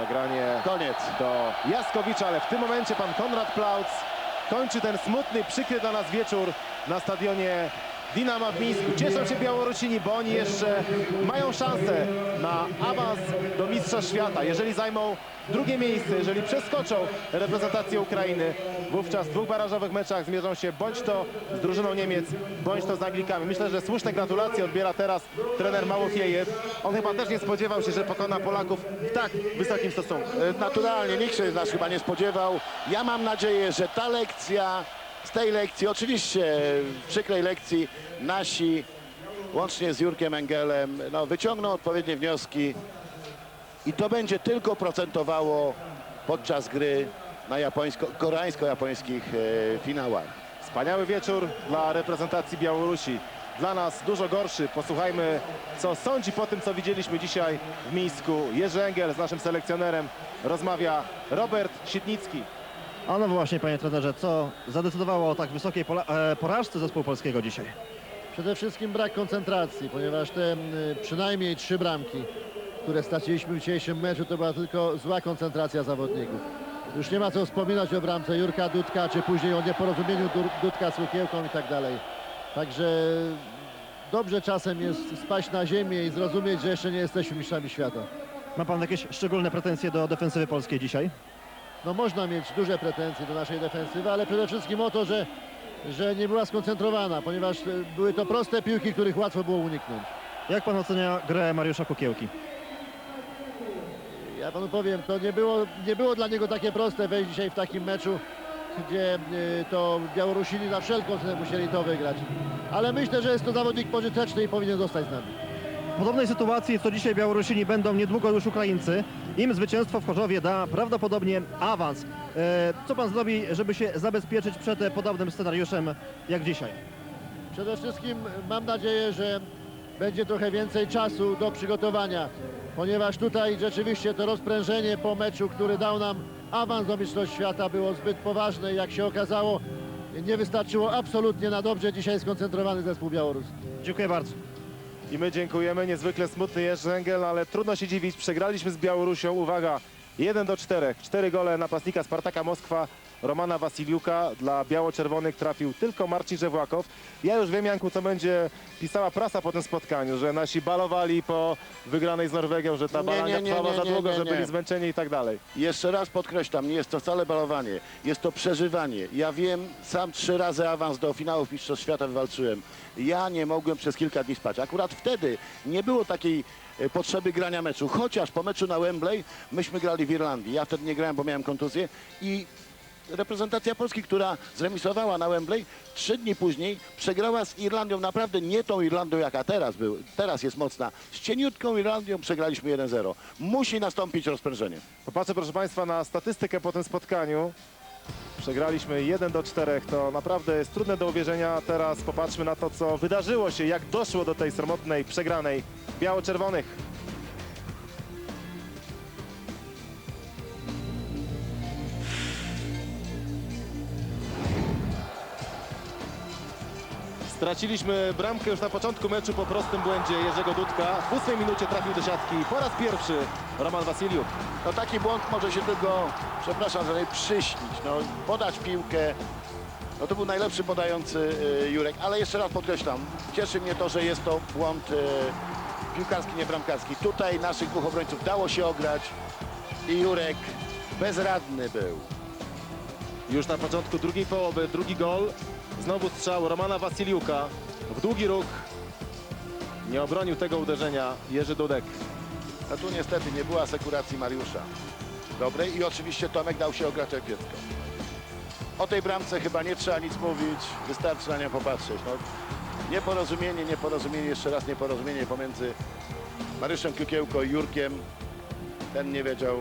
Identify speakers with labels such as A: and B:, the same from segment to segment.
A: Zagranie
B: Koniec.
A: do Jaskowicza, ale w tym momencie pan Konrad Plauc kończy ten smutny, przykry dla nas wieczór na stadionie Dinama w Mińsku. Cieszą się Białorusini, bo oni jeszcze mają szansę na awans do Mistrzostw Świata. Jeżeli zajmą drugie miejsce, jeżeli przeskoczą reprezentację Ukrainy, wówczas w dwóch barażowych meczach zmierzą się bądź to z drużyną Niemiec, bądź to z Anglikami. Myślę, że słuszne gratulacje odbiera teraz trener Małofiejew. On chyba też nie spodziewał się, że pokona Polaków w tak wysokim stosunku.
B: E, Naturalnie nikt się z nas chyba nie spodziewał. Ja mam nadzieję, że ta lekcja, z tej lekcji, oczywiście przykrej lekcji, nasi łącznie z Jurkiem Engelem no, wyciągną odpowiednie wnioski i to będzie tylko procentowało podczas gry na japońsko, koreańsko-japońskich e, finałach.
A: Wspaniały wieczór dla reprezentacji Białorusi. Dla nas dużo gorszy. Posłuchajmy, co sądzi po tym, co widzieliśmy dzisiaj w Mińsku. Jerzy Engel z naszym selekcjonerem rozmawia Robert Sitnicki.
C: A no właśnie, panie trenerze, co zadecydowało o tak wysokiej e, porażce zespołu polskiego dzisiaj?
D: Przede wszystkim brak koncentracji, ponieważ te przynajmniej trzy bramki, które straciliśmy w dzisiejszym meczu, to była tylko zła koncentracja zawodników. Już nie ma co wspominać o bramce Jurka Dudka, czy później o nieporozumieniu Dudka z Łukiełką i tak dalej. Także dobrze czasem jest spaść na ziemię i zrozumieć, że jeszcze nie jesteśmy mistrzami świata.
C: Ma pan jakieś szczególne pretensje do defensywy polskiej dzisiaj?
D: No można mieć duże pretensje do naszej defensywy, ale przede wszystkim o to, że, że nie była skoncentrowana, ponieważ e, były to proste piłki, których łatwo było uniknąć.
C: Jak pan ocenia grę Mariusza Kukiełki?
D: Ja panu powiem, to nie było, nie było dla niego takie proste wejść dzisiaj w takim meczu, gdzie y, to Białorusini za wszelką cenę musieli to wygrać. Ale myślę, że jest to zawodnik pożyteczny i powinien zostać z nami.
C: W podobnej sytuacji, co dzisiaj Białorusini będą niedługo już Ukraińcy. Im zwycięstwo w Chorzowie da prawdopodobnie awans. E, co pan zrobi, żeby się zabezpieczyć przed podobnym scenariuszem jak dzisiaj?
D: Przede wszystkim mam nadzieję, że będzie trochę więcej czasu do przygotowania, ponieważ tutaj rzeczywiście to rozprężenie po meczu, który dał nam awans do Mistrzostw Świata było zbyt poważne i jak się okazało nie wystarczyło absolutnie na dobrze dzisiaj skoncentrowany zespół białoruski.
C: Dziękuję bardzo.
A: I my dziękujemy. Niezwykle smutny Jerzy Engel, ale trudno się dziwić. Przegraliśmy z Białorusią. Uwaga, 1 do 4. Cztery gole napastnika Spartaka Moskwa, Romana Wasiliuka. Dla biało-czerwonych trafił tylko Marcin Żewłakow. Ja już wiem, Janku, co będzie pisała prasa po tym spotkaniu, że nasi balowali po wygranej z Norwegią, że ta
B: Nie, nie,
A: trwała
B: nie,
A: za
B: nie,
A: długo,
B: nie,
A: że
B: nie.
A: byli zmęczeni i tak dalej.
B: Jeszcze raz podkreślam, nie jest to wcale balowanie, jest to przeżywanie. Ja wiem, sam trzy razy awans do finałów Mistrzostw Świata wywalczyłem. Ja nie mogłem przez kilka dni spać. Akurat wtedy nie było takiej e, potrzeby grania meczu, chociaż po meczu na Wembley myśmy grali w Irlandii. Ja wtedy nie grałem, bo miałem kontuzję i reprezentacja Polski, która zremisowała na Wembley, trzy dni później przegrała z Irlandią, naprawdę nie tą Irlandią, jaka teraz, był, teraz jest mocna. Z cieniutką Irlandią przegraliśmy 1-0. Musi nastąpić rozprężenie.
A: Popatrzę, proszę Państwa, na statystykę po tym spotkaniu. Przegraliśmy 1 do 4. To naprawdę jest trudne do uwierzenia. Teraz popatrzmy na to, co wydarzyło się, jak doszło do tej sromotnej przegranej biało-czerwonych. Straciliśmy bramkę już na początku meczu po prostym błędzie Jerzego Dudka. W ósmej minucie trafił do siatki po raz pierwszy Roman Wasiliuk.
B: No taki błąd może się tylko, przepraszam, że przyśnić, no podać piłkę. No to był najlepszy podający y, Jurek, ale jeszcze raz podkreślam, cieszy mnie to, że jest to błąd y, piłkarski, nie bramkarski. Tutaj naszych dwóch obrońców dało się ograć i Jurek bezradny był.
A: Już na początku drugiej połowy, drugi gol. Znowu strzał Romana Wasiliuka w długi róg. Nie obronił tego uderzenia Jerzy Dudek.
B: A tu niestety nie była asekuracji Mariusza. Dobrej i oczywiście Tomek dał się ograć jak dziecko. O tej bramce chyba nie trzeba nic mówić, wystarczy na nią popatrzeć. No, nieporozumienie, nieporozumienie, jeszcze raz nieporozumienie pomiędzy Mariuszem Kukiełko i Jurkiem. Ten nie wiedział,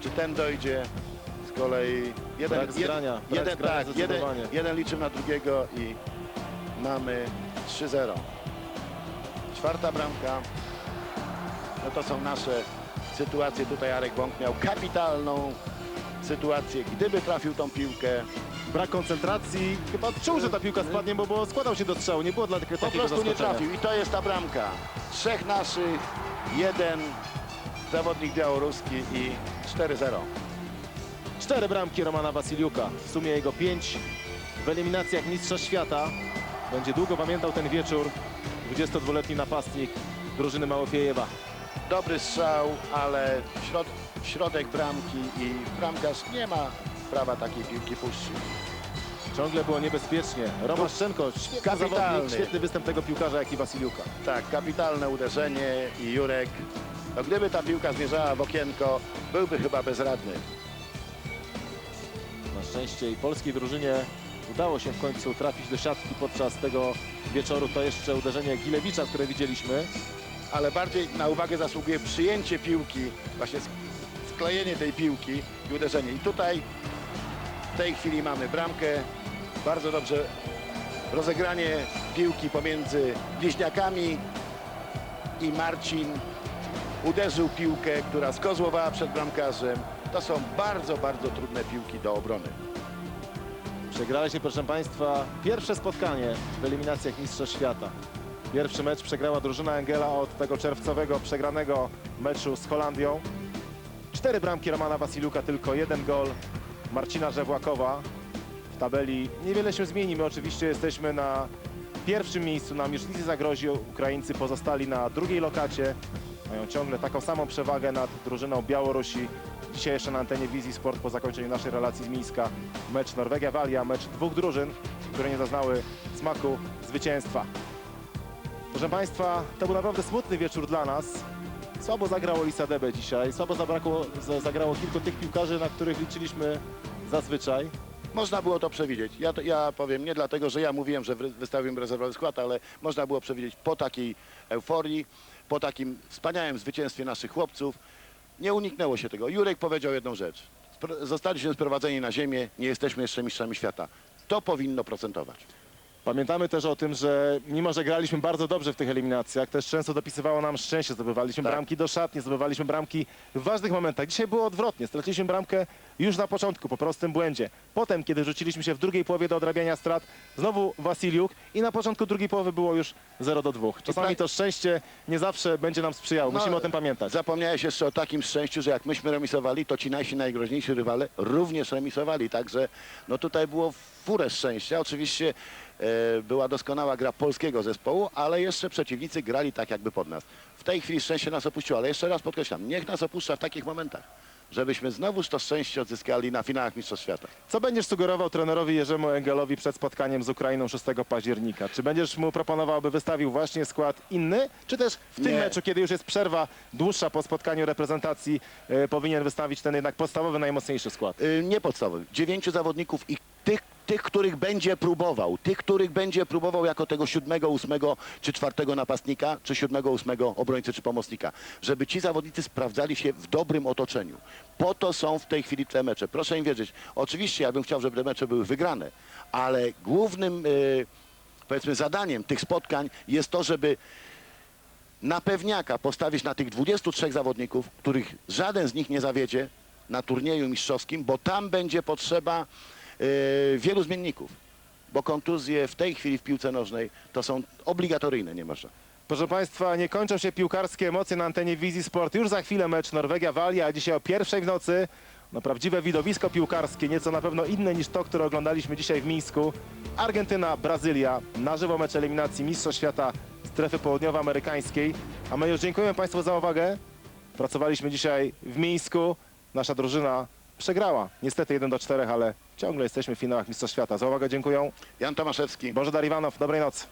B: czy ten dojdzie. Z kolei jeden,
A: Brak zgrania, brak
B: jeden,
A: zgrania
B: tak, jeden, jeden liczy na drugiego i mamy 3-0. Czwarta bramka. No to są nasze sytuacje. Tutaj Arek Bąk miał kapitalną sytuację. Gdyby trafił tą piłkę,
A: Brak koncentracji. Chyba czuł, że ta piłka spadnie, bo, bo składał się do strzału. Nie było dla takiego
B: po prostu nie trafił. I to jest ta bramka. Trzech naszych, jeden zawodnik białoruski i 4-0.
A: Cztery bramki Romana Wasiliuka, w sumie jego pięć w eliminacjach Mistrza Świata. Będzie długo pamiętał ten wieczór 22-letni napastnik drużyny Małopiejewa.
B: Dobry strzał, ale w, środ środek bramki i bramkarz nie ma prawa takiej piłki puścić.
A: Ciągle było niebezpiecznie. Roman Szczenko, świetny
B: Kapitalny.
A: zawodnik, świetny występ tego piłkarza, jak i Wasiliuka.
B: Tak, kapitalne uderzenie i Jurek. No, gdyby ta piłka zmierzała w okienko, byłby chyba bezradny.
A: Na szczęście i polskiej drużynie udało się w końcu trafić do siatki podczas tego wieczoru. To jeszcze uderzenie Gilewicza, które widzieliśmy.
B: ale bardziej na uwagę zasługuje przyjęcie piłki, właśnie sk- sklejenie tej piłki i uderzenie. I tutaj w tej chwili mamy bramkę, bardzo dobrze rozegranie piłki pomiędzy bliźniakami i Marcin uderzył piłkę, która skozłowała przed bramkarzem. To są bardzo, bardzo trudne piłki do obrony.
A: Przegraliśmy, proszę Państwa, pierwsze spotkanie w eliminacjach Mistrza Świata. Pierwszy mecz przegrała drużyna Engela od tego czerwcowego przegranego meczu z Holandią. Cztery bramki Romana Wasiluka, tylko jeden gol Marcina Żewłakowa. W tabeli niewiele się zmieni. My oczywiście jesteśmy na pierwszym miejscu. Nam już nic nie zagrozi. Ukraińcy pozostali na drugiej lokacie. Mają ciągle taką samą przewagę nad drużyną Białorusi. Dzisiaj jeszcze na antenie Wizji Sport po zakończeniu naszej relacji z Mińska mecz Norwegia-Walia, mecz dwóch drużyn, które nie zaznały smaku zwycięstwa. Proszę Państwa, to był naprawdę smutny wieczór dla nas. Słabo zagrało Lisa Debe dzisiaj, słabo zabrakło, za- zagrało kilku tych piłkarzy, na których liczyliśmy zazwyczaj.
B: Można było to przewidzieć. Ja, to, ja powiem nie dlatego, że ja mówiłem, że wy- wystawiłem rezerwowy skład, ale można było przewidzieć po takiej euforii, po takim wspaniałym zwycięstwie naszych chłopców. Nie uniknęło się tego. Jurek powiedział jedną rzecz. Zostaliśmy sprowadzeni na ziemię, nie jesteśmy jeszcze mistrzami świata. To powinno procentować.
A: Pamiętamy też o tym, że mimo, że graliśmy bardzo dobrze w tych eliminacjach, też często dopisywało nam szczęście. Zdobywaliśmy
B: Tak.
A: bramki do szatni, zdobywaliśmy bramki w ważnych momentach. Dzisiaj było odwrotnie. Straciliśmy bramkę już na początku, po prostym błędzie. Potem, kiedy rzuciliśmy się w drugiej połowie do odrabiania strat, znowu Wasiliuk i na początku drugiej połowy było już 0 do 2. Czasami to szczęście nie zawsze będzie nam sprzyjało.
B: No,
A: Musimy o tym pamiętać.
B: Zapomniałeś jeszcze o takim szczęściu, że jak myśmy remisowali, to ci nasi najgroźniejsi rywale również remisowali. Także no tutaj było furę szczęścia. Oczywiście e, była doskonała gra polskiego zespołu, ale jeszcze przeciwnicy grali tak jakby pod nas. W tej chwili szczęście nas opuściło, ale jeszcze raz podkreślam, niech nas opuszcza w takich momentach, żebyśmy znowuż to szczęście odzyskali na finałach Mistrzostw Świata.
A: Co będziesz sugerował trenerowi Jerzemu Engelowi przed spotkaniem z Ukrainą 6 października? Czy będziesz mu proponował, by wystawił właśnie skład inny? Czy też w tym
B: Nie.
A: meczu, kiedy już jest przerwa dłuższa po spotkaniu reprezentacji, e, powinien wystawić ten jednak podstawowy, najmocniejszy skład?
B: Y, nie podstawowy. Dziewięciu zawodników i tych, tych, których będzie próbował, tych, których będzie próbował jako tego siódmego, ósmego czy czwartego napastnika, czy siódmego, ósmego obrońcy czy pomocnika, żeby ci zawodnicy sprawdzali się w dobrym otoczeniu. Po to są w tej chwili te mecze. Proszę im wierzyć. Oczywiście ja bym chciał, żeby te mecze były wygrane, ale głównym y, powiedzmy zadaniem tych spotkań jest to, żeby na pewniaka postawić na tych 23 zawodników, których żaden z nich nie zawiedzie na turnieju mistrzowskim, bo tam będzie potrzeba wielu zmienników. Bo kontuzje w tej chwili w piłce nożnej to są obligatoryjne niemalże.
A: Proszę Państwa, nie kończą się piłkarskie emocje na antenie Wizji Sport. Już za chwilę mecz Norwegia-Walia, a dzisiaj o pierwszej w nocy no, prawdziwe widowisko piłkarskie, nieco na pewno inne niż to, które oglądaliśmy dzisiaj w Mińsku. Argentyna-Brazylia, na żywo mecz eliminacji Mistrzostw Świata strefy południowoamerykańskiej. A my już dziękujemy Państwu za uwagę. Pracowaliśmy dzisiaj w Mińsku. Nasza drużyna przegrała. Niestety 1 do 4, ale ciągle jesteśmy w finałach Mistrzostw Świata. Za uwagę dziękuję.
B: Jan Tomaszewski.
A: Bożydar Iwanow, dobrej nocy.